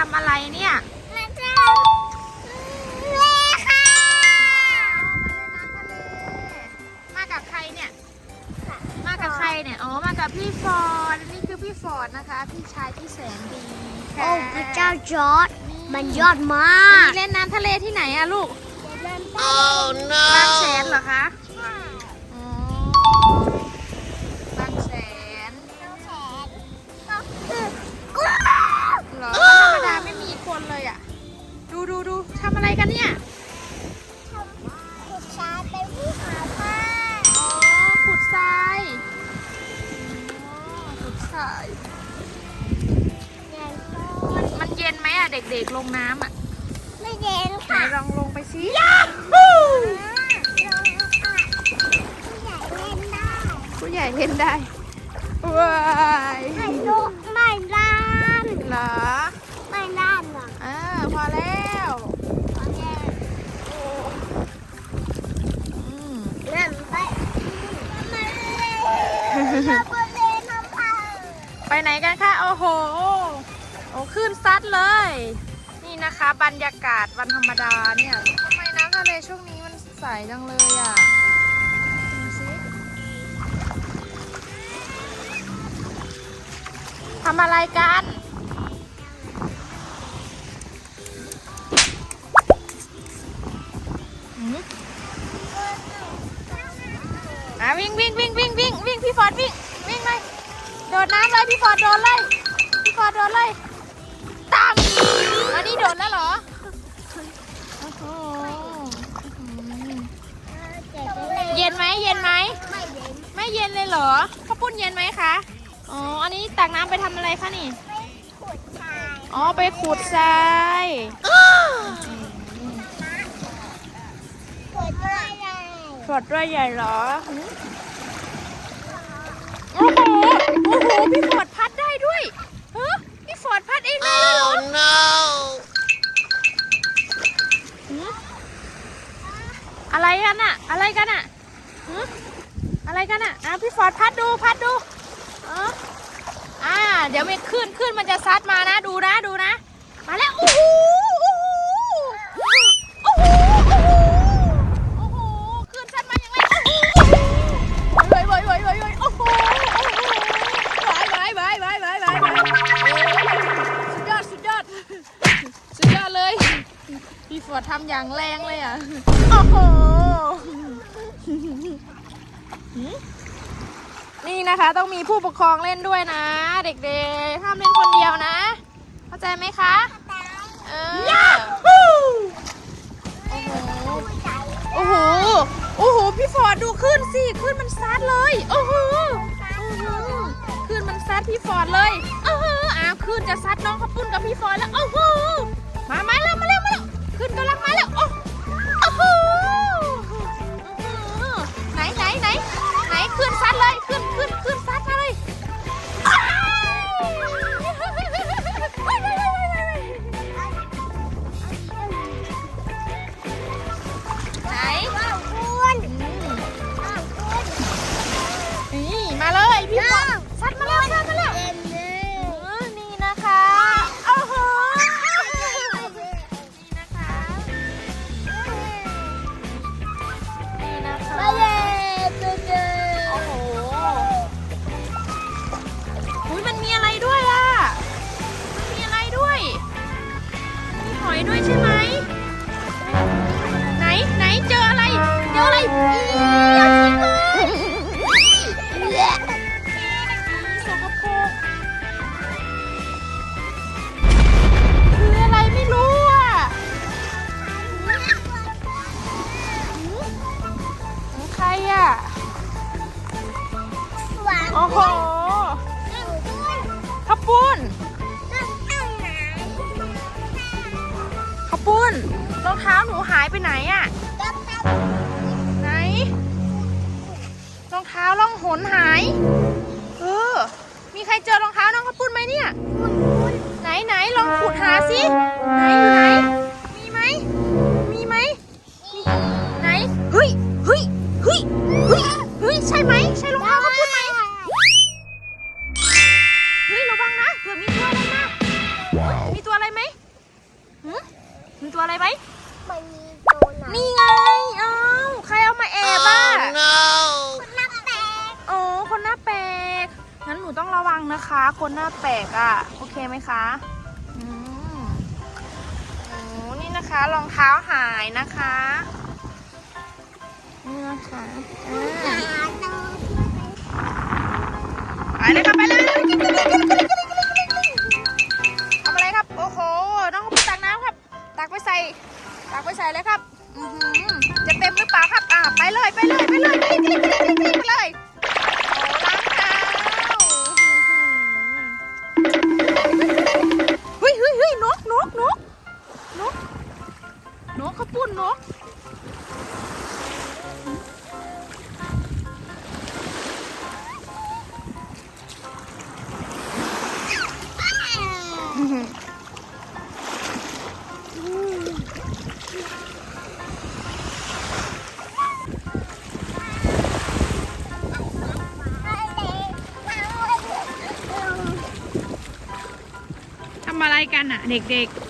ทำอะไรเนี่ยมาเล่นน้ำทะเลมากับใครเนี่ย มากับใครเนี่ย อ๋อ มากับพี่ฟอร์ด นี่คือพี่ฟอร์ดนะคะ พี่ชายที่แสนดีโอ้พระเจ้าจอร์ดมันยอดมากเล่นน้ำทะเลที่ไหนอะลูกเล่นบ้างแสนเหรอคะ ด็กๆลงน้ำอะไม่เย็นไหนค่ะ ลองลงไปสิผู้ ชัดเลย นี่นะคะ บรรยากาศวันธรรมดาเนี่ยทำไมน้ำทะเลช่วงนี้มันใสจังเลยอะดูสิทำอะไรกันอะวิ่งวิ่งวิ่งวิ่งวิ่งวิ่งพี่ฟอร์ดวิ่งวิ่งเลยโดดน้ำเลยพี่ฟอร์ดโดนเลยพี่ฟอร์ดโดนเลย อันนี้โดนแล้วเหรอโอ้โหเย็นไหมเย็นไหมไม่เย็นไม่เย็นเลยเหรอข้าวปุ้นเย็นไหมคะอ๋ออันนี้ตักน้ำไปทำอะไรคะนี่ขุดทรายอ๋อไปขูดทรายขุดด้วยอะไรขวดด้วยใหญ่เหรอโอ้โหโอ้โหพี่ฟอดพัดได้ด้วยเฮ้พี่ฟอดพัดเองได้ด้วยเหรอ no อะไรกันอะอะไรกันอะอะไรกันอะอะพี่ฟอร์ดพัดดูพัดดูเอออ่า เดี๋ยวมันขึ้นขึ้นมันจะซัดมานะ ดูนะดูนะ มาแล้วโอ้โห พี่ฟอร์ดทำอย่างแรงเลยอะ โอ้โห นี่นะคะต้องมีผู้ปกครองเล่นด้วยนะ เด็กๆ ห้ามเล่นคนเดียวนะ เข้าใจไหมคะ เออ โอ้โห โอ้โห พี่ฟอร์ดดูขึ้นสิขึ้นมันซัดเลย โอ้โหโอ้โหขึ้นมันซัดพี่ฟอร์ดเลย โอ้โหอ้าวขึ้นจะซัดน้องข้าวปุ้นกับพี่ฟอร์ดแล้ว โอ้โห มามาแล้วมาแล้วมาแล้ว ขึ้นก็ลังมาแล้วโอ้โอ้โหไหนไหนไหนไหนขึ้นซัดเลย ด้วยใช่ไหม ไหนไหนเจออะไร เจออะไรอีอยากกินเลยสกปรกคืออะไรไม่รู้อะหืมของใครอะ โอ้โห ข้าวปุ้น ปุ้นรองเท้าหนูหายไปไหนอะไหนรองเท้าล่องหนหายเออมีใครเจอรองเท้าน้องข้าวปุ้นไหมเนี่ยไหนไหนลองขุดหาสิไหนอยู่ไหน อะไรไหมมันมีตัวไหนนี่ไง เอ้า ใครเอามาแอบอะนับแตกโอ้คนหน้าแปลก งั้นหนูต้องระวังนะคะ คนหน้าแปลกอะ่ะ โอเคไหมคะ อืมโอ้นี่นะคะรองเท้าหายนะคะ นี่นะคะอ่า หาน้องไปเลยครับไปเลย กันอะ เด็กๆ